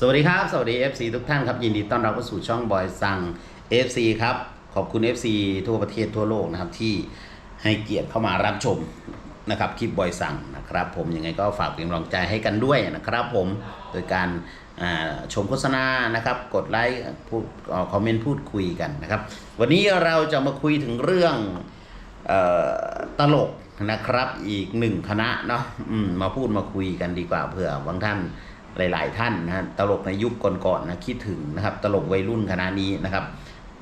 สวัสดีครับ สวัสดี FC ทุกท่านครับ ยินดีต้อนรับเข้าสู่ช่องบอยสั่ง FC ครับ ขอบคุณ FC ทั่วประเทศทั่วโลกนะครับ ที่ให้เกียรติเข้ามารับชมนะครับคลิปบอยสั่งนะครับ ผมยังไงก็ฝากเป็นกำลังใจให้กันด้วยนะครับ ผมโดยการชมโฆษณานะครับ กดไลค์พูดออคอมเมนต์พูดคุยกันนะครับ วันนี้เราจะมาคุยถึงเรื่องออตลกนะครับอีกหนึ่งคณะเนาะมมาพูดมาคุยกันดีกว่าเผื่อบางท่าน หลาย ๆ ท่านนะฮะตลกในยุคก่อนๆนะคิดถึงนะครับ ตลกวัยรุ่นคณะนี้นะครับ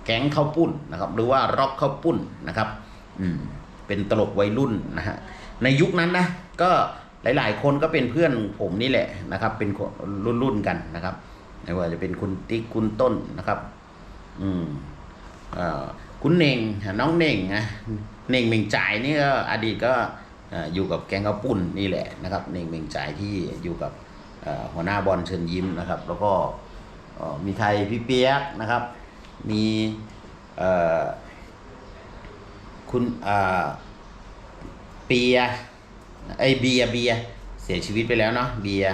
แก๊งข้าวปุ้นนะครับ หรือว่าร็อกข้าวปุ้นนะครับอืมเป็นตลกวัยรุ่นนะฮะในยุคนั้นนะก็หลาย ๆ คนก็เป็นเพื่อนผมนี่แหละนะครับ เป็นคนรุ่นๆกันนะครับไม่ว่าจะเป็นคุณติ๊กคุณต้นนะครับ อืมอ่อคุณเน่งน้องเน่งนะเน่งเม่งจ่ายนี่ก็อดีตก็อยู่กับแกงข้าวปุ้นนี่แหละนะครับ เน่งเม่งจ่ายที่อยู่กับ หัวหน้าบอลเชิญยิ้มนะครับ แล้วก็มีไทยพี่เปียกนะครับ มีคุณเปียไอเบียเบียเสียชีวิตไปแล้วเนาะเบีย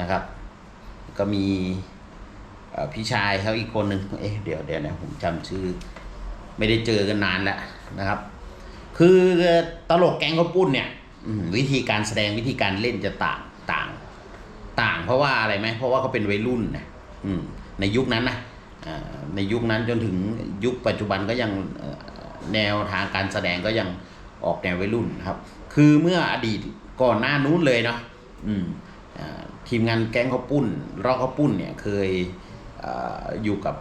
นะครับ ก็มีพี่ชายเขาอีกคนหนึ่งเอ๊ะเดี๋ยวเดี๋ยวนะผมจำชื่อ ไม่ได้เจอกันนานแล้วนะครับ คือตลกแก๊งข้าวปุ้นเนี่ยวิธีการแสดงวิธีการเล่นจะต่างต่าง ต่างเพราะว่าอะไรไหมเพราะว่าเขาเป็นวัยรุ่นนะในยุคนั้นนะในยุคนั้นจนถึงยุคปัจจุบันก็ยังแนวทางการแสดงก็ยังออกแนววัยรุ่นครับ คือเมื่ออดีตก่อนหน้านู้นเลยเนาะทีมงานแก๊งเขาปุ้นรอกข้าปุ้นเนี่ยเคยออยู่กับ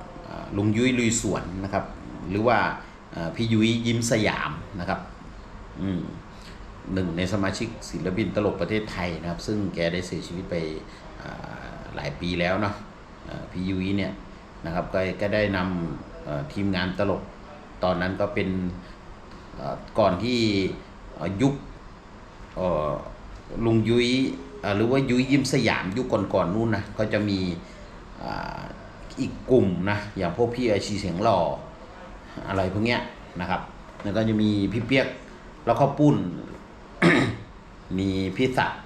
ลุงยุ้ยลุยสวนนะครับ หรือว่าพี่ยุ้ยยิ้มสยามนะครับ อืม หนึ่งในสมาชิกศิลปินตลกประเทศไทยนะครับ ซึ่งแกได้เสียชีวิตไปหลายปีแล้วเนาะพี่ยุ้ยเนี่ยนะครับก็ก็ได้นำทีมงานตลกตอนนั้นก็เป็นก่อนที่ยุคลุงยุ้ยหรือว่ายุ้ยยิ้มสยามยุคก่อนๆนู่นนะก็จะมีอีกกลุ่มนะอย่างพวกพี่อาชีเสียงหล่ออะไรพวกเนี้ยนะครับแล้วก็จะมีพี่เปียกแล้วก็ปุ้น มีพี่ศักดิ์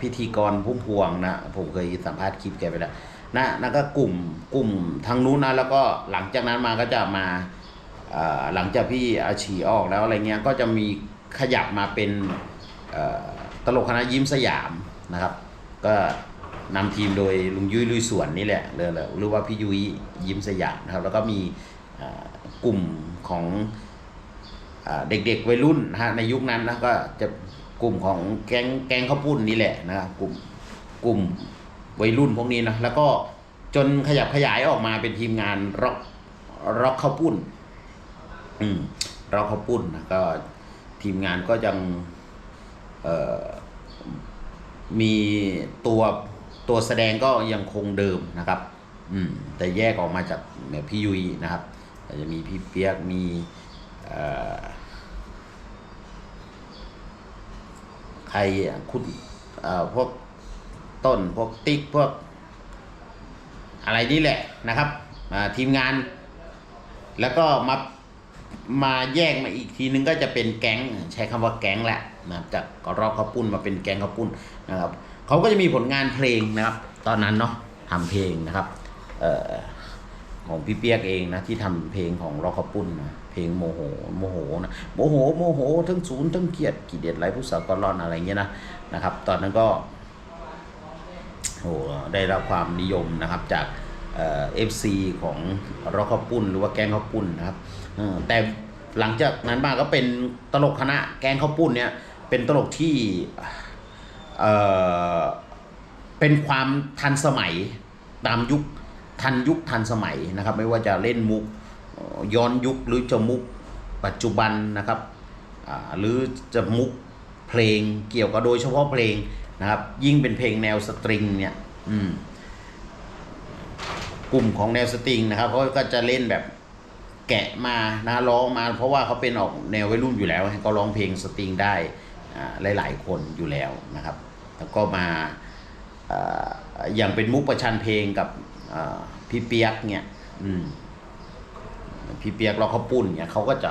พิธีกรพุ่มพวงนะ ผมเคยสัมภาษณ์คลิปแกไปแล้วนะนั่นก็กลุ่มกลุ่มทางนู้นนะแล้วก็หลังจากนั้นมาก็จะมาหลังจากพี่อาชีออกแล้วอะไรเงี้ยก็จะมีขยับมาเป็นตลกคณะยิ้มสยามนะครับ ก็นำทีมโดยลุงยุ้ยลุยสวนนี่แหละหรือหรือว่าพี่ยุ้ยยิ้มสยามนะครับ แล้วก็มีกลุ่มของเอ่อเด็กๆวัยรุ่นนะฮะในยุคนั้นนะก็จะ กลุ่มของแก๊งแก๊งข้าวปุ้นนี่แหละนะครับกลุ่มกลุ่มวัยรุ่นพวกนี้นะแล้วก็จนขยับขยายออกมาเป็นทีมงานร็อกร็อกข้าวปุ้น อืมเราเขาวปุ้นนะก็ทีมงานก็ยังเอ่อมีตัวตัวแสดงก็ยังคงเดิมนะครับ อืม แต่แยกออกมาจากเนี่ยพี่ยุยนะครับก็จะมีพี่เปียกมีเอ่อ ใครอะคุณพวกต้นพวกติ๊กพวกอะไรนี่แหละนะครับทีมงาน แล้วก็มามาแยกมาอีกทีนึงก็จะเป็นแก๊งใช้คำว่าแก๊งแหละนะครับจากรอกข้าวปุ้นมาเป็นแก๊งข้าวปุ้นนะครับเขาก็จะมีผลงานเพลงนะครับ ตอนนั้นเนาะทำเพลงนะครับ เอ่อ ของพี่เปียกเองนะที่ทำเพลงของรอกข้าวปุ้นนะเพลงโมโหโมโหนะโมโหโมโหทั้งศูนย์ทั้งเกียรติกีเดียดไรผู้สาวกรอนอะไรเงี้ยนะนะครับ ตอนนั้นก็โอ้ได้รับความนิยมนะครับจากเอฟซีของร็อกข้าวปุ้นหรือว่าแกงข้าวปุ้นนะครับแต่หลังจากนั้นมาก็เป็นตลกคณะแกงข้าวปุ้นเนี่ยเป็นตลกที่เเป็นความทันสมัยตามยุค ทันยุคทันสมัยนะครับ ไม่ว่าจะเล่นมุกย้อนยุคหรือจะมุกปัจจุบันนะครับหรือจะมุกเพลงเกี่ยวกับโดยเฉพาะเพลงนะครับ ยิ่งเป็นเพลงแนวสตริงเนี่ยกลุ่มของแนวสตริงนะครับเขาก็จะเล่นแบบแกะมานะร้องมาเพราะว่าเขาเป็นออกแนววัยรุ่นอยู่แล้วก็ร้องเพลงสตริงได้อ่าหลาย ๆ คนอยู่แล้วนะครับ แล้วก็มาออย่างเป็นมุกประชันเพลงกับ พี่เปียกเนี่ย อืม พี่เปียกเราเขาปุ้นเนี่ยเขาก็จะ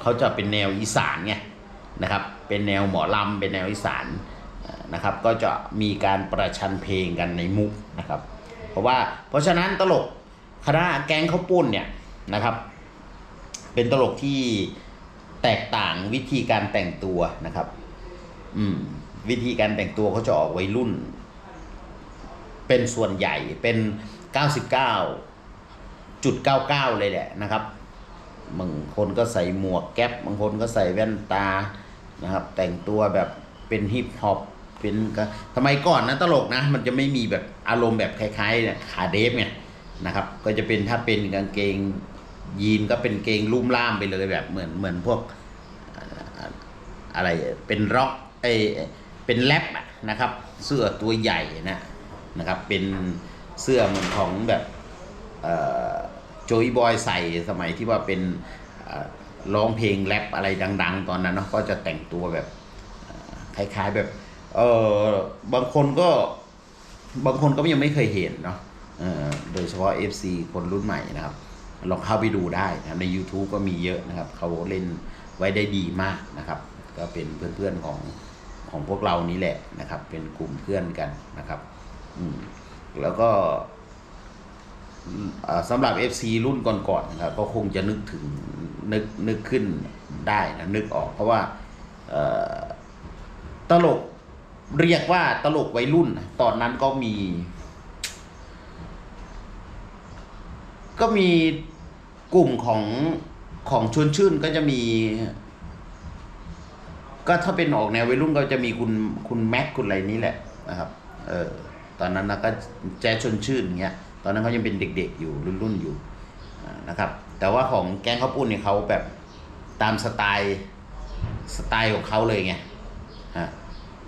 เขาจะเป็นแนวอีสานไงนะครับ เป็นแนวหมอลำเป็นแนวอีสานนะครับ ก็จะมีการประชันเพลงกันในมุกนะครับ เพราะว่าเพราะฉะนั้นตลกคณะแก๊งข้าวปุ้นเนี่ยนะครับ เป็นตลกที่แตกต่างวิธีการแต่งตัวนะครับ อืม วิธีการแต่งตัวเขาจะออกวัยรุ่น เป็นส่วนใหญ่เป็น 99 จุด 99 เลยแหละนะครับบางคนก็ใส่หมวกแก๊ปบางคนก็ใส่แว่นตานะครับ แต่งตัวแบบเป็นฮิปฮอปเป็นก็สมัยก่อนนะตลกนะ มันจะไม่มีแบบอารมณ์แบบคล้ายๆเนี่ยขาเดฟเนี่ยนะครับ ก็จะเป็นถ้าเป็นกางเกงยีนก็เป็นเกงลุ่มล่ามไปเลยแบบเหมือนเหมือนพวกอะไรเป็นร็อกไอเป็นแรปนะครับ เสื้อตัวใหญ่นะนะครับเป็น เสื้อเหมือนของแบบโจยบอยใส่สมัยที่ว่าเป็นร้องเพลงแรปอะไรดัง ๆ ตอนนั้นเนาะก็จะแต่งตัวแบบคล้ายๆแบบเออบางคนก็บางคนก็ยังไม่เคยเห็นเนาะโดยเฉพาะ FC คนรุ่นใหม่นะครับ ลองเข้าไปดูได้นะครับใน YouTube ก็มีเยอะนะครับ เขาเล่นไว้ได้ดีมากนะครับ ก็เป็นเพื่อนๆของของพวกเรานี้แหละนะครับ เป็นกลุ่มเพื่อนกันนะครับ อืม แล้วก็สำหรับ FC รุ่นก่อนๆนะครับก็คงจะนึกถึงนึกนึกขึ้นได้นะนึกออก เพราะว่าตลกเรียกว่าตลกวัยรุ่น ตอนนั้นก็มี ก็มีกลุ่มของของชวนชื่นก็จะมี ก็ถ้าเป็นออกแนววัยรุ่นก็จะมีคุณคุณแม็กคุณอะไรนี่แหละนะครับ เออ ตอนนั้นนะก็แจ๊ชนชื่นเงี้ยตอนนั้นเขายังเป็นเด็ก ๆ อยู่รุ่นรุ่นๆอยู่นะครับแต่ว่าของแกงข้าวปุ้นเนี่ยเขาแบบตามสไตล์สไตล์ของเขาเลยไงฮะ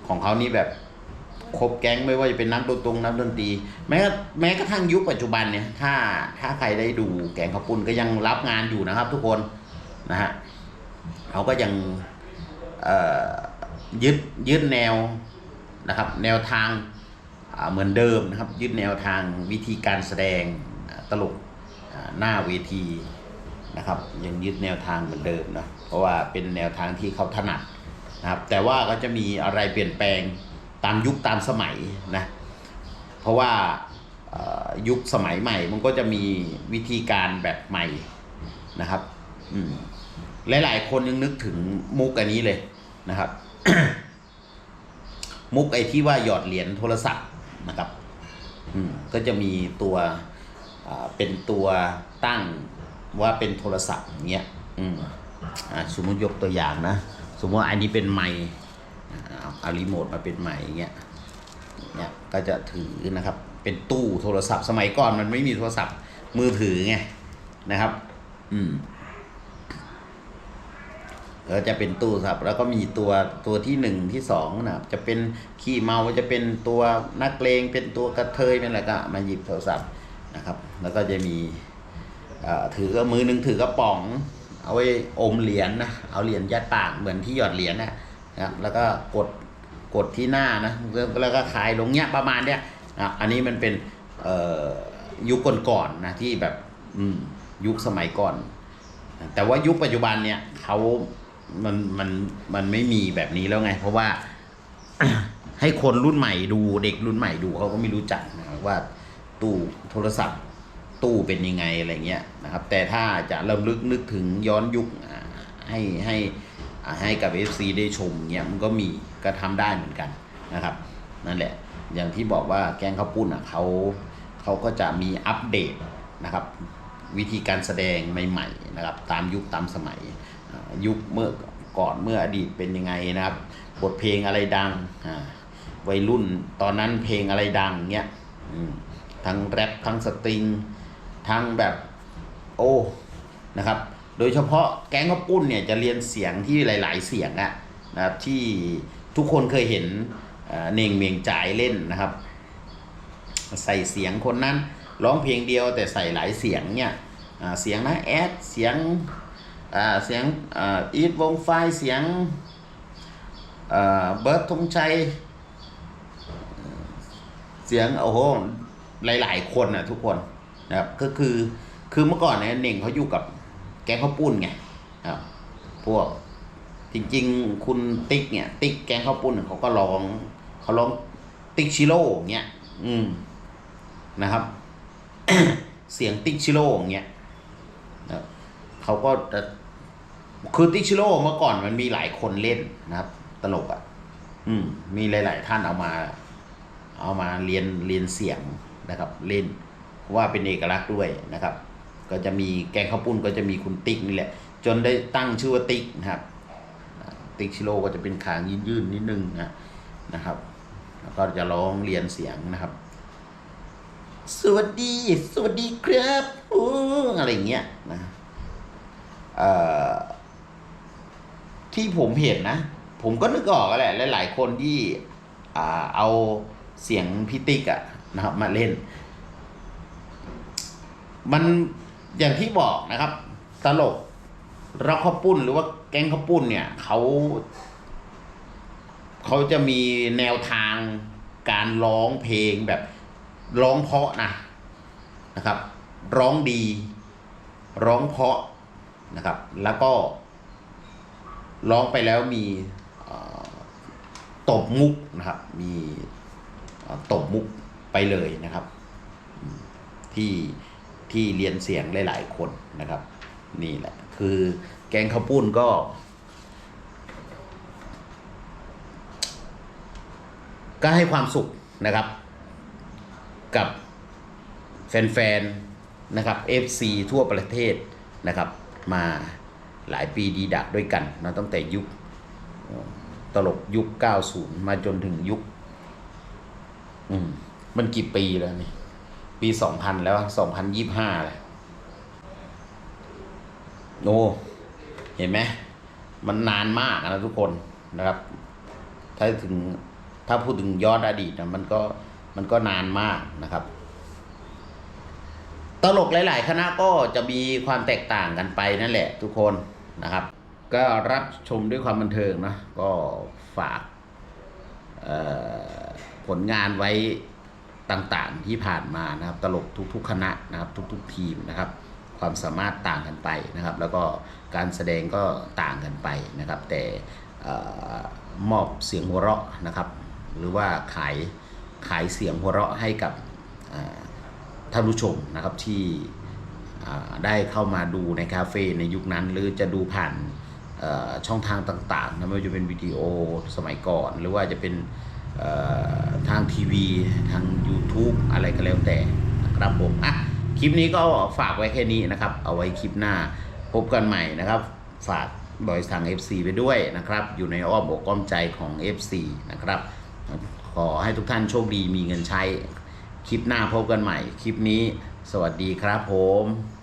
ของเขานี่แบบครบแก๊งไม่ว่าจะเป็นนักดนตรงนักดนตรีแม้แม้กระทั่งยุคปัจจุบันเนี่ยถ้าถ้าใครได้ดูแกงข้าวปุ้นก็ยังรับงานอยู่นะครับ ทุกคนนะฮะเขาก็ยังยึดยึดแนวนะครับ แนวทาง เหมือนเดิมนะครับยึดแนวทางวิธีการแสดงตลกหน้าเวทีนะครับยังยึดแนวทางเหมือนเดิมนะเพราะว่าเป็นแนวทางที่เขาถนัดนะครับแต่ว่าก็จะมีอะไรเปลี่ยนแปลงตามยุคตามสมัยนะเพราะว่ายุคสมัยใหม่มันก็จะมีวิธีการแบบใหม่นะครับอืมหลายคนยังนึกถึงมุกอันนี้เลยนะครับ มุกไอ้ที่ว่าหยอดเหรียญโทรศัพท์ นะครับอืมก็จะมีตัวเป็นตัวตั้งว่าเป็นโทรศัพท์อย่างเงี้ยอืมอ่าสมมติยกตัวอย่างนะ สมมติว่าอันนี้เป็นไมค์เอาอารีโมทมาเป็นไมค์อย่างเงี้ยเนี่ยก็จะถือนะครับ เป็นตู้โทรศัพท์สมัยก่อนมันไม่มีโทรศัพท์มือถือไงนะครับ อืม ก็จะเป็นตู้โทรศัพท์แล้วก็มีตัวตัวที่หนึ่งที่สองนะครับจะเป็นขี้เมาจะเป็นตัวนักเลงเป็นตัวกระเทยเป็นอะไรก็มาหยิบโทรศัพท์นะครับ แล้วก็จะมีเอ่อถือก็มือหนึงถือกระป๋อง เอาไว้อมเหรียญนะเอาเหรียญยัดปากเหมือนที่หยอดเหรียญนะนะครับ แล้วก็กดกดที่หน้านะแล้วก็คายลงเนี้ยประมาณเนี้ยอะอันนี้มันเป็นเอ่อยุคก่อนๆนะที่แบบยุคสมัยก่อน แต่ว่ายุคปัจจุบันเนี่ยเขา มันมันมันไม่มีแบบนี้แล้วไง เพราะว่า ให้คนรุ่นใหม่ดูเด็กรุ่นใหม่ดูเขาก็ไม่รู้จักนะครับว่าตู้โทรศัพท์ตู้เป็นยังไงอะไรเงี้ยนะครับ แต่ถ้าจะระลึกนึกถึงย้อนยุคอ่าให้ให้อ่าให้กับ FC ได้ชมเงี้ยมันก็มีก็ทำได้เหมือนกันนะครับ นั่นแหละ อย่างที่บอกว่าแกงข้าวปุ้นอะเขาเขาก็จะมีอัปเดตนะครับ วิธีการแสดงใหม่ ๆ นะครับ ตามยุคตามสมัยอ่า ยุคเมื่อก่อนเมื่ออดีตเป็นยังไงนะครับบทเพลงอะไรดังวัยรุ่นตอนนั้นเพลงอะไรดังเงี้ยทั้งแรปทั้งสตริงทั้งแบบโอ้นะครับ โดยเฉพาะแก๊งข้าวปุ้นเนี่ยจะเรียนเสียงที่หลาย ๆ เสียงอะนะครับที่ทุกคนเคยเห็นเน่งเมียงจ่ายเล่นนะครับ ใส่เสียงคนนั้นร้องเพลงเดียวแต่ใส่หลายเสียงเนี่ยเสียงนะแอดเสียง เสียงอีทวงไฟเสียงเบิร์ดธงชัย เสียงโอ้โหหลาย ๆ คนนะทุกคนนะครับก็คือคือเมื่อก่อนเนี่ยเน่งเขาอยู่กับแก๊งข้าวปุ้นไงครับพวกจริง ๆ คุณติ๊กเนี่ย ติ๊กแก๊งข้าวปุ้นเขาก็ร้องเขาร้องติ๊กชิโร่เงี้ยอืมนะครับ เสียงติ๊กชิโร่เงี้ยนะเขาก็จะ คือติชิโร่เมื่อก่อนมันมีหลายคนเล่นนะครับ ตลกอะ อืม มีหลาย ๆ ท่านเอามา เอามาเรียนเรียนเสียงนะครับ เล่นเพราะว่าเป็นเอกลักษณ์ด้วยนะครับ ก็จะมีแกงข้าวปุ้นก็จะมีคุณติ๊กนี่แหละ จนได้ตั้งชื่อว่าติ๊กนะครับติ๊กชิโร่ก็จะเป็นขางยื่นๆนิดนึงนะนะครับ แล้วก็จะร้องเรียนเสียงนะครับ สวัสดี สวัสดีครับอู้อะไรเงี้ยนะเอ่อ ที่ผมเห็นนะ ผมก็นึกออกแหละหลาย ๆ คนที่เอาเสียงพิติกอะนะครับ มาเล่น มันอย่างที่บอกนะครับ ตลกรักข้าวปุ้นหรือว่าแก๊งข้าวปุ้นเนี่ยเขาเขาจะมีแนวทางการร้องเพลงแบบร้องเพาะนะนะครับ ร้องดี ร้องเพาะนะครับ แล้วก็ ร้องไปแล้วมีตบมุกนะครับ มีตบมุกไปเลยนะครับ ที่ที่เรียนเสียงหลายๆคนนะครับ นี่แหละ คือแกงข้าวปุ้นก็ ก็ให้ความสุขนะครับ กับแฟนๆนะครับ FC ทั่วประเทศนะครับมา หลายปีดีดักด้วยกันนะตั้งแต่ยุคตลกยุค 90 มาจนถึงยุค อืม มันกี่ปีแล้วนี่ ปี 2000 แล้ว 2025แล้วโอ้เห็นไหมมันนานมากนะทุกคนนะครับ ถ้าถึงถ้าพูดถึงยอนอดีตนะมันก็มันก็นานมากนะครับ ตลกหลาย ๆ คณะก็จะมีความแตกต่างกันไปนั่นแหละ ทุกคน นะครับ ก็รับชมด้วยความบันเทิงนะก็ฝากผลงานไว้ต่างๆที่ผ่านมานะครับ ตลกทุกๆคณะนะครับทุกๆทีมนะครับ ความสามารถต่างกันไปนะครับ แล้วก็การแสดงก็ต่างกันไปนะครับ แต่ออมอบเสียงหัวเราะนะครับ หรือว่าขายขายเสียงหัวเราะให้กับท่านผู้ชมนะครับที่ ได้เข้ามาดูในคาเฟ่ในยุคนั้น หรือจะดูผ่านช่องทางต่างๆนะไม่ว่าจะเป็นวิดีโอสมัยก่อน หรือว่าจะเป็นทางทีวีทาง YouTube อะไรก็แล้วแต่นะครับผมอะคลิปนี้ก็ฝากไว้แค่นี้นะครับ เอาไว้คลิปหน้าพบกันใหม่นะครับ ฝากบริษัท FC ไปด้วยนะครับ อยู่ในอ้อมอกอ้อมใจของ FC นะครับ ขอให้ทุกท่านโชคดีมีเงินใช้ คลิปหน้าพบกันใหม่ คลิปนี้ สวัสดีครับผม